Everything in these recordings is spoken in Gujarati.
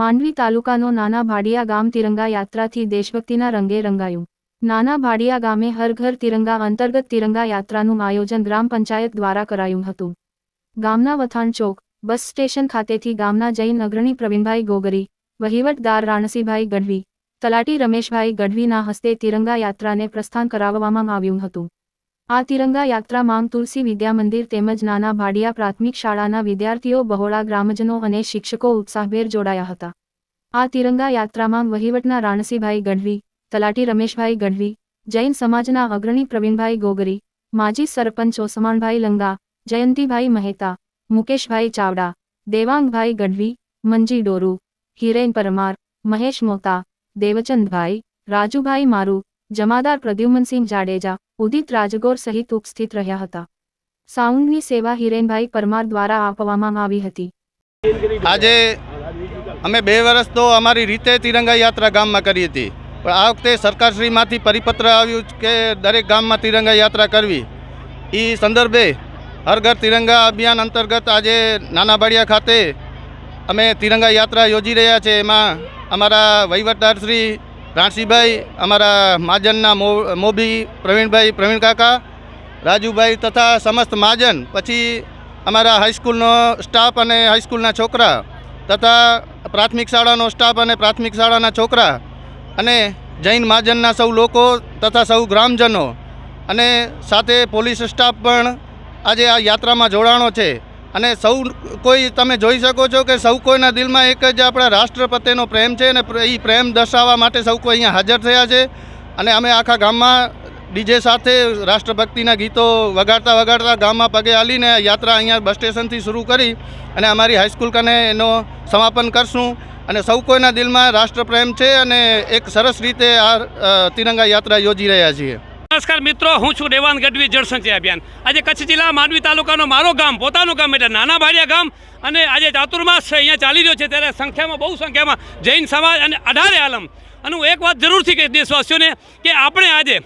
માંડવી તાલુકાનો નાના ભાડિયા ગામ તિરંગા યાત્રાથી દેશભક્તિના રંગે રંગાયું. નાના ભાડિયા ગામે હર ઘર તિરંગા અંતર્ગત તિરંગા યાત્રાનું આયોજન ગ્રામ પંચાયત દ્વારા કરાયું હતું. ગામના વથાણ ચોક, બસ સ્ટેશન ખાતેથી ગામના જૈન અગ્રણી પ્રવીણભાઈ ગોગરી, વહીવટદાર રાણસીભાઈ ગઢવી, તલાટી રમેશભાઈ ગઢવીના હસ્તે તિરંગા યાત્રાને પ્રસ્થાન કરાવવામાં આવ્યું હતું. આ તિરંગા યાત્રામાં તુલસી વિદ્યા મંદિર તેમજ નાના ભાડિયા પ્રાથમિક શાળાના વિદ્યાર્થીઓ, બહોળા ગ્રામજનો અને શિક્ષકો ઉત્સાહભેર જોડાયા હતા. આ તિરંગા યાત્રામાં વહીવટના રાણસીભાઈ ગઢવી, તલાટી રમેશભાઈ ગઢવી, જૈન સમાજના અગ્રણી પ્રવીણભાઈ ગોગરી, માજી સરપંચ ઓસમાણભાઈ લંગા, જયંતિભાઈ મહેતા, મુકેશભાઈ ચાવડા, દેવાંગભાઈ ગઢવી, મંજી ડોરુ, હિરેન પરમાર, મહેશ મોતા, દેવચંદભાઈ, રાજુભાઈ મારુ, જમાદાર પ્રદ્યુમનસિંહ જાડેજા ઉદિત રાજગોર સહિત ઉપસ્થિત રહ્યા હતા. સાઉન્ડની સેવા હિરેનભાઈ પરમાર દ્વારા આપવામાં આવી હતી. આજે અમે બે વર્ષ તો અમારી રીતે તિરંગા યાત્રા ગામમાં કરી હતી. પણ આ વખતે સરકારશ્રીમાંથી પરિપત્ર આવ્યું કે દરેક ગામમાં તિરંગા યાત્રા કરવી. એ સંદર્ભે હર ઘર તિરંગા અભિયાન અંતર્ગત આજે નાના બાડિયા ખાતે અમે તિરંગા યાત્રા યોજી રહ્યા છે. એમાં અમારા વહીવટદાર શ્રી રાણસીભાઈ અમારા મહાજનના મોભી, પ્રવીણભાઈ, પ્રવીણ કાકા, રાજુભાઈ તથા સમસ્ત મહાજન પછી અમારા હાઈસ્કૂલનો સ્ટાફ અને હાઈસ્કૂલના છોકરા તથા પ્રાથમિક શાળાનો સ્ટાફ અને પ્રાથમિક શાળાના છોકરા અને જૈન મહાજનના સૌ લોકો તથા સૌ ગ્રામજનો અને સાથે પોલીસ સ્ટાફ પણ આજે આ યાત્રામાં જોડાણો છે. અને સૌ કોઈ તમે જોઈ શકો છો કે સૌ કોઈના દિલમાં એક જ આપણા રાષ્ટ્રપતિનો પ્રેમ છે અને એ પ્રેમ દર્શાવવા માટે સૌ કોઈ અહીંયા હાજર થયા છે. અને અમે આખા ગામમાં ડીજે સાથે રાષ્ટ્રભક્તિના ગીતો વગાડતા વગાડતા ગામમાં પગે હાલીને યાત્રા અહીંયા બસ સ્ટેશનથી શરૂ કરી અને અમારી હાઈસ્કૂલ કને એનો સમાપન કરશું. અને સૌ કોઈના દિલમાં રાષ્ટ્રપ્રેમ છે અને એક સરસ રીતે આ તિરંગા યાત્રા યોજી રહ્યા છીએ. નમસ્કાર મિત્રો, હું છું રેવાન ગઢવી જળસંચય અભિયાન. આજે કચ્છ જિલ્લા માંડવી તાલુકાનો મારો ગામ, પોતાનું ગામ એટલે નાના ભાડિયા ગામ અને આજે ચાતુર્માસ અહીંયા ચાલી રહ્યો છે. ત્યારે સંખ્યામાં, બહુ સંખ્યામાં જૈન સમાજ અને અઢારે આલમ. અને હું એક વાત જરૂરથી કહીશ દેશવાસીઓને કે આપણે આજે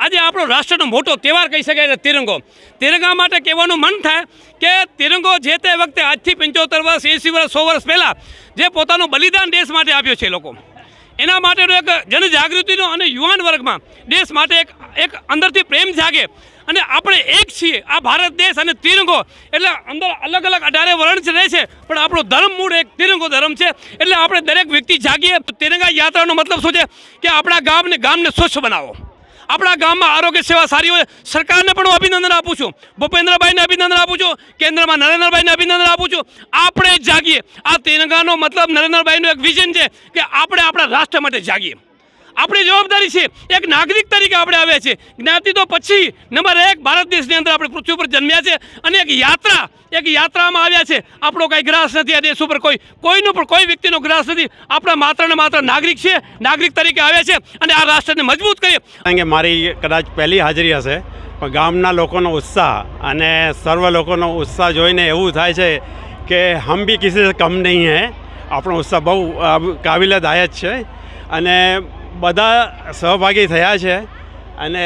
આજે આપણો રાષ્ટ્રનો મોટો તહેવાર કહી શકાય એટલે તિરંગો. તિરંગા માટે કહેવાનું મન થાય કે તિરંગો જે તે વખતે આજથી પંચોતેર વર્ષ, એંસી વર્ષ, સો વર્ષ પહેલાં જે પોતાનું બલિદાન દેશ માટે આપ્યું છે લોકો. એના માટેનો એક જનજાગૃતિનો અને યુવાન વર્ગમાં દેશ માટે એક એક અંદરથી પ્રેમ જાગે. અને આપણે એક છીએ. આ ભારત દેશ અને તિરંગો એટલે અંદર અલગ અલગ અઢારે વર્ણ રહે છે. પણ આપણો ધર્મ મૂળ એક તિરંગો ધર્મ છે. એટલે આપણે દરેક વ્યક્તિ જાગીએ. તિરંગા યાત્રાનો મતલબ શું છે? કે આપણા ગામને ગામને સ્વચ્છ બનાવો. આપણા ગામમાં આરોગ્ય સેવા સારી હોય, સરકારને પણ હું અભિનંદન આપું છું. ભૂપેન્દ્રભાઈને અભિનંદન આપું છું. કેન્દ્રમાં નરેન્દ્રભાઈને અભિનંદન આપું છું. આપણે જાગીએ. આ તિરંગાનો મતલબ નરેન્દ્રભાઈનું એક વિઝન છે કે આપણે આપણા રાષ્ટ્ર માટે જાગીએ. આપણી જવાબદારી છે. એક નાગરિક તરીકે આપણે આવ્યા છે જ્ઞાતિ તો પછી નંબર એક ભારત દેશની અંદર આપણે પૃથ્વી ઉપર જન્મ્યા છે અને એક યાત્રા એક યાત્રામાં આવ્યા છે. આપણો કાંઈ ગ્રાસ નથી આ દેશ ઉપર કોઈ કોઈનો પણ કોઈ વ્યક્તિનો ગ્રાસ નથી. આપણા માત્ર ને માત્ર નાગરિક છે નાગરિક તરીકે આવ્યા છે અને આ રાષ્ટ્રને મજબૂત કરીએ. કારણ કે મારી કદાચ પહેલી હાજરી હશે પણ ગામના લોકોનો ઉત્સાહ અને સર્વ લોકોનો ઉત્સાહ જોઈને એવું થાય છે કે હમ બી કિસી કમ નહીં હે. આપણો ઉત્સાહ બહુ અ, કાબિલ છે. અને બધા સહભાગી થયા છે અને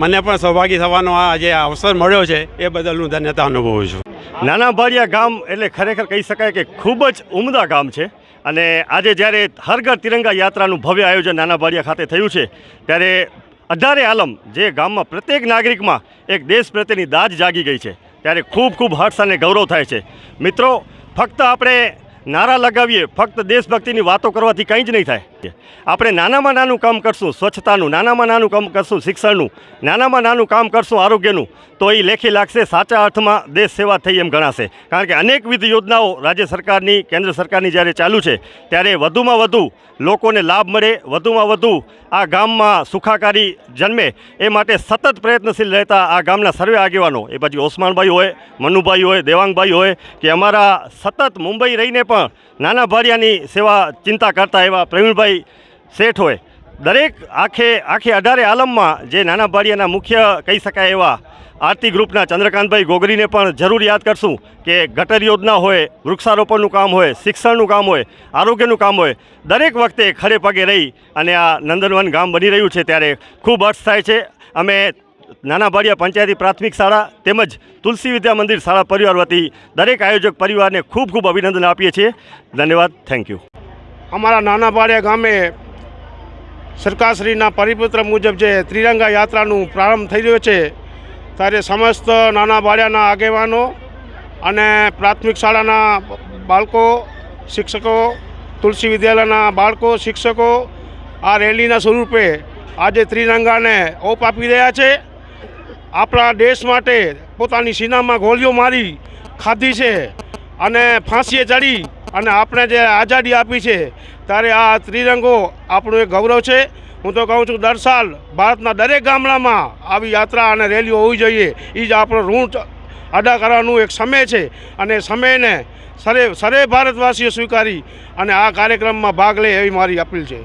મને પણ સહભાગી થવાનો આ જે અવસર મળ્યો છે એ બદલ હું ધન્યતા અનુભવું છું. નાના ભાડિયા ગામ એટલે ખરેખર કહી શકાય કે ખૂબ જ ઉમદા ગામ છે અને આજે જ્યારે હર ઘર તિરંગા યાત્રાનું ભવ્ય આયોજન નાના ભાડિયા ખાતે થયું છે, ત્યારે અઢારે આલમ જે ગામમાં પ્રત્યેક નાગરિકમાં એક દેશ પ્રત્યેની દાજ જાગી ગઈ છે, ત્યારે ખૂબ ખૂબ હર્ષ અને ગૌરવ થાય છે. મિત્રો, ફક્ત આપણે નારા લગાવીએ, ફક્ત દેશભક્તિની વાતો કરવાથી કંઈ જ નહીં થાય. આપણે નાનામાં નાનું કામ કરશું, સ્વચ્છતાનું, નાનામાં નાનું કામ કરશું, શિક્ષણનું, નાનામાં નાનું કામ કરશું, આરોગ્યનું, તો એ લેખી લાગશે, સાચા અર્થમાં દેશ સેવા થઈ એમ ગણાશે. કારણ કે અનેકવિધ યોજનાઓ રાજ્ય સરકારની, કેન્દ્ર સરકારની જ્યારે ચાલુ છે, ત્યારે વધુમાં વધુ લોકોને લાભ મળે, વધુમાં વધુ આ ગામમાં સુખાકારી જન્મે, એ માટે સતત પ્રયત્નશીલ રહેતા આ ગામના સર્વે આગેવાનો, એ પછી ઓસમાનભાઈ હોય, મનુભાઈ હોય, દેવાંગભાઈ હોય, કે અમારા સતત મુંબઈ રહીને પણ નાના ભારિયાની સેવા ચિંતા કરતા એવા પ્રવીણભાઈ શેઠ હોય. દરેક આખે આખે અઢારે આલમમાં જે નાના ભાડિયાના મુખ્ય કહી શકાય એવા આરતી ગ્રુપના ચંદ્રકાંતભાઈ ગોગરીને પણ જરૂર યાદ કરશું કે ગટર યોજના હોય, વૃક્ષારોપણનું કામ હોય, શિક્ષણનું કામ હોય, આરોગ્યનું કામ હોય, દરેક વખતે ખડે પગે રહી અને આ નંદનવન ગામ બની રહ્યું છે ત્યારે ખૂબ હર્ષ થાય છે. અમે નાના ભાડિયા પંચાયતી પ્રાથમિક શાળા તેમજ તુલસી વિદ્યા મંદિર શાળા પરિવાર વતી દરેક આયોજક પરિવારને ખૂબ ખૂબ અભિનંદન આપીએ છીએ. ધન્યવાદ. Thank you. અમારા નાના પાડિયા ગામે સરકારશ્રીના પરિપત્ર મુજબ જે ત્રિરંગા યાત્રાનું પ્રારંભ થઈ રહ્યો છે, ત્યારે સમસ્ત નાના બાળિયાના આગેવાનો અને પ્રાથમિક શાળાના બાળકો, શિક્ષકો, તુલસી વિદ્યાલયના બાળકો, શિક્ષકો આ રેલીના સ્વરૂપે આજે ત્રિરંગાને ઓપ આપી રહ્યા છે. આપણા દેશ માટે પોતાની સીનામાં ગોળીઓ મારી ખાધી છે અને ફાંસીએ ચડી અને આપણે જે આઝાદી આપી છે, ત્યારે આ ત્રિરંગો આપણું એક ગૌરવ છે. હું તો કહું છું, દર સાલ ભારતના દરેક ગામડામાં આવી યાત્રા અને રેલીઓ હોવી જોઈએ. એ જ આપણો ઋણ અદા કરવાનું એક સમય છે અને સમયને સરે સરે ભારતવાસીઓ સ્વીકારી અને આ કાર્યક્રમમાં ભાગ લે એવી મારી અપીલ છે.